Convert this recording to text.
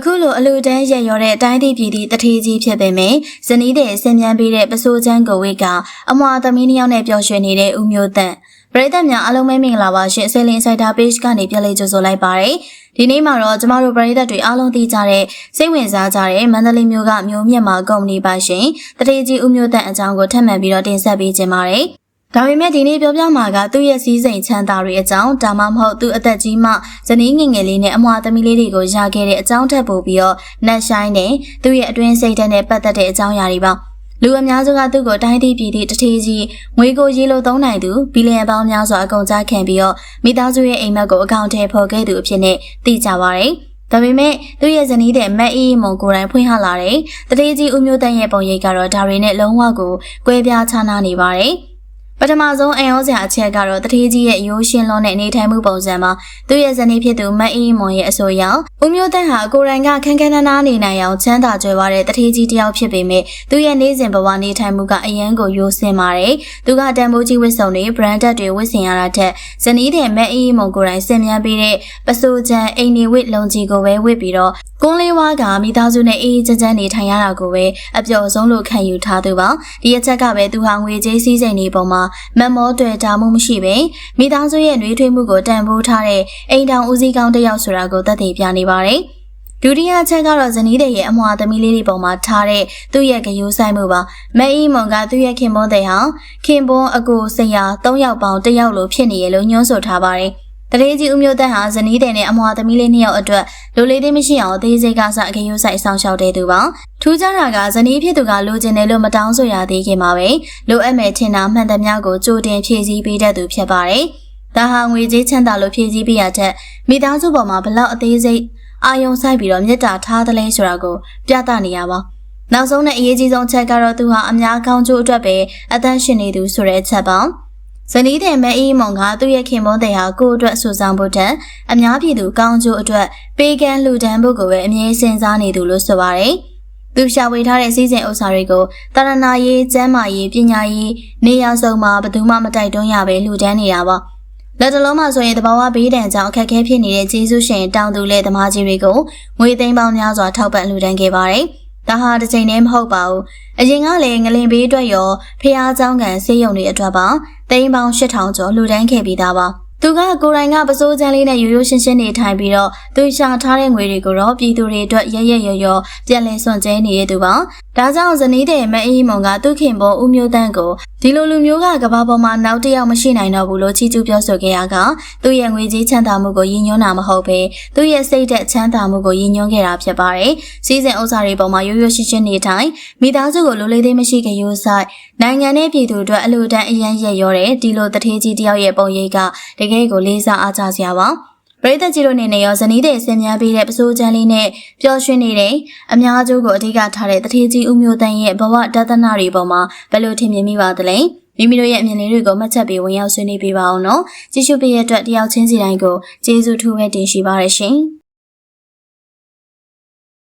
အခုလိုအလူတန်းရက်ရောတဲ့တိုင်းပြည်ပြည်တထေးကြီးဖြစ်ပေမဲ့ဇနီးတဲ့ဆင်မြန်းပေးတဲ့ပစိုးချမ်းကိုဝိတ်ကအမွာသမီးနှစ်ယောက်နဲ့ပျော်ရွှင်နေတဲ့ဦးမျိုးတန့်ပရိသတ်များအားလုံးပဲမင်္ဂလာပါရှင်ဆယ်လင်ဆိုင်တာ page ကနေပြန်လည်ကြိုဆိုလိုက်ပါရစေဒီနေ့မှာတော့ကျမတို့ပရိသတ်တွေအားလုံးသိကြတဲ့စိတ်ဝင်စားကြတဲ့မန္တလေးမြို့ကမျိုးမြတ်မာကုမ္ပဏီပါရှင်တထေးကြီးဦးမျိုးတန့်အကြောင်းကိုထပ်မံပြီးတော့တင်ဆက်ပေးခြင်းပါတယ် ဒါပေမဲ့ဒီနေ့ပြောပြမှာကသူ့ရဲ့စီးစိမ်ချမ်းသာတွေအကြောင်းဒါမှမဟုတ်သူ့အသက်ကြီးမှဇနီးငယ်ငယ်လေးနဲ့အမွာသမီးလေးတွေကိုရခဲ့တဲ့အကြောင်းထပ်ပို့ပြီးတော့နတ်ဆိုင်နဲ့သူ့ရဲ့အတွင်းစိတ်ဓာတ်နဲ့ပတ်သက်တဲ့အကြောင်းအရာတွေပါလူအများစုကသူ့ကိုတိုင်းသည့်ပြည်သည့်တထေးကြီးငွေကိုရေလိုသုံးနိုင်သူဘီလီယံပေါင်းများစွာအကုန်ကြခံပြီးတော့မိသားစုရဲ့အိမ်မက်ကိုအကောင့်ထဲဖော်ခဲ့သူအဖြစ်နဲ့သိကြပါရယ်ဒါပေမဲ့သူ့ရဲ့ဇနီးတဲ့မက်အီမုံကိုယ်တိုင်ဖွင့်ဟလာတဲ့တထေးကြီးဦးမျိုးတန်းရဲ့ပုံရိပ်ကတော့ဒါတွေနဲ့လုံးဝကိုကွဲပြားခြားနားနေပါတယ်။ ပထမဆုံးအံ့ဩစရာအချက်ကတော့တထေးကြီးရဲ့ရိုးရှင်းလွန်တဲ့နေထိုင်မှုပုံစံမှာသူ့ရဲ့ဇနီးဖြစ်သူမတ်အေးမွန်ရဲ့အဆိုအရဦးမျိုးတန်းဟာကိုယ်တိုင်ကခန်းခန်းနားနားနေနိုင်အောင်ချမ်းသာကြွယ်ဝတဲ့တထေးကြီးတစ်ယောက်ဖြစ်ပေမဲ့သူ့ရဲ့နေစဉ်ဘဝနေထိုင်မှုကအရန်ကိုရိုးစင်ပါတယ်။သူကတန်ဖိုးကြီးဝတ်စုံတွေ branded တွေဝတ်ဆင်ရတာထက်ဇနီးတဲ့မတ်အေးမွန်ကိုယ်တိုင်ဆင်မြန်းပေးတဲ့ပစိုးချံအိမ်နေဝတ်လုံကြီးကိုပဲဝတ်ပြီးတော့ကွန်းလေးဝါကမိသားစုနဲ့အေးအေးချမ်းချမ်းနေထိုင်ရတာကိုပဲအပျော်ဆုံးလို့ခံယူထားသူပါဒီအချက်ကပဲသူဟာငွေကြေးစည်းစိမ်နေပုံမှာမမောတွေ့တာမှုမရှိပဲမိသားစုရဲ့နှွေးထွေးမှုကိုတန်ဖိုးထားတဲ့အိမ်တောင်ဦးစီးကောင်းတစ်ယောက်ဆိုတာကိုသက်သေပြနေပါတယ်ဒုတိယချက်ကတော့ဇနီးတဲ့ရဲ့အမွာသမီးလေးတွေပေါ်မှာထားတဲ့သူ့ရဲ့ဂယိုးဆိုင်မှုပါမအေးမွန်ကသူ့ရဲ့ခင်ပွန်းတဲ့ဟာခင်ပွန်းအကိုဆရာ၃ယောက်ပေါင်းတစ်ယောက်လိုဖြစ်နေရလို့ညွှန်းဆိုထားပါတယ် တရေကြီးဦးမျိုးတန်းဟာဇနီးတဲ့နဲ့အမွာသမီးလေးနှစ်ယောက်အတွက်လိုလေးသေးမရှိအောင်အသေးစိတ်ကစအကယူဆိုင်ဆောင်ရှောက်တဲ့သူပါထူးခြားတာကဇနီးဖြစ်သူကလိုချင်တယ်လို့မတောင်းဆိုရသေးခင်မှာပဲလိုအပ်မဲ့ထင်တာမှန်သမျှကိုကြိုတင်ဖြည့်ဆည်းပေးတတ်သူဖြစ်ပါတယ်ဒါဟာငွေကြေးချမ်းသာလို့ဖြည့်ဆည်းပေးရတဲ့မိသားစုပေါ်မှာဘလောက်အသေးစိတ်အာယုံဆိုင်ပြီးတော့မြတ်တာထားသလဲဆိုတာကိုပြသနေရပါနောက်ဆုံးနဲ့အရေးကြီးဆုံးချက်ကတော့သူဟာအများကောင်းကျိုးအတွက်ပဲအသက်ရှင်နေသူဆိုတဲ့အချက်ပါ ဇနီးတဲ့မဲအေးမုံကသူ့ရဲ့ခင်မွန်းတဲ့ဟာကိုအတွက်ဆူဆောင်ဖို့တန်အများပြည်သူကောင်းကျိုးအတွက်ပေးကမ်းလူဒန်းဖို့ကိုပဲအမြဲစဉ်းစားနေသူလို့ဆိုပါတယ်။သူရှာဝေထားတဲ့စီးစိမ်ဥစ္စာတွေကိုတာရဏရေး၊ကျမ်းမာရေး၊ပညာရေးနေရာစုံမှာဘယ်သူမှမတိုက်တွန်းရပဲလူဒန်းနေတာပါ။လက်တလုံးမှာဆိုရင်တဘာဝဘေးဒဏ်ကြောင့်အခက်အခဲဖြစ်နေတဲ့ကျေးဇူးရှင်တောင်သူလက်သမားကြီးတွေကိုငွေသိန်းပေါင်းများစွာထောက်ပံ့လှူဒန်းခဲ့ပါတယ်။ ဒါဟာတစ်ချိန်တည်းမဟုတ်ပါဘူးအရင်ကလည်းငလင်ဘေးအတွက်ရောဖះเจ้าကန်ဆေးရုံတွေအတွက်ပါတိန်းပေါင်း8000ကျော်လှူဒန်းခဲ့ပြီးသားပါသူကကိုယ်တိုင်ကပစိုးချမ်းလေးနဲ့ရိုးရိုးရှင်းရှင်းနေထိုင်ပြီးတော့သူရှာထားတဲ့ငွေတွေကိုတော့ပြည်သူတွေအတွက်ရရရရပြန်လည်စွန့်ကြဲနေတဲ့သူပါ ဒါကြောင့်ဇနီးတဲ့မအေးမုံကသူခင်ပေါ်ဦးမျိုးတန်းကိုဒီလိုလူမျိုးကကဘာပေါ်မှာနောက်တစ်ယောက်မရှိနိုင်တော့ဘူးလို့ချီးကျူးပြောဆိုခဲ့ရကသူ့ရဲ့ငွေကြီးချမ်းသာမှုကိုရည်ညွှန်းတာမဟုတ်ပဲသူ့ရဲ့စိတ်သက်ချမ်းသာမှုကိုရည်ညွှန်းခဲ့တာဖြစ်ပါတယ်စီးစင်ဥစ္စာတွေပေါ်မှာရိုးရိုးရှင်းရှင်းနေထိုင်မိသားစုကိုလိုလေးသေးမရှိကြရိုးဆိုင်နိုင်ငံနဲ့ပြည်သူအတွက်အလိုတန်းအရန်ရက်ရောတဲ့ဒီလိုတထေးကြီးတယောက်ရဲ့ပုံရိပ်ကတကယ်ကိုလေးစားအားကြစရာပါ ပရိသတ်ကြီးတို့နေနဲ့ရောဇနီးတဲ့ဆင်မြန်းပေးတဲ့ပစိုးချမ်းလေးနဲ့ပျော်ရွှင်နေတဲ့အများကျိုးကိုအဓိကထားတဲ့တထေးကြီးဦးမျိုးတန်းရဲ့ဘဝဒသနာတွေပေါ်မှာဘယ်လိုထင်မြင်မိပါသလဲမိမိတို့ရဲ့အမြင်လေးတွေကိုမှတ်ချက်ပြီးဝင်ရောက်ဆွေးနွေးပေးပါအောင်နော်ကြည့်ရှုပေးရတဲ့အတွက်တယောက်ချင်းစီတိုင်းကိုကျေးဇူးထူးပဲတင်ရှိပါရရှင်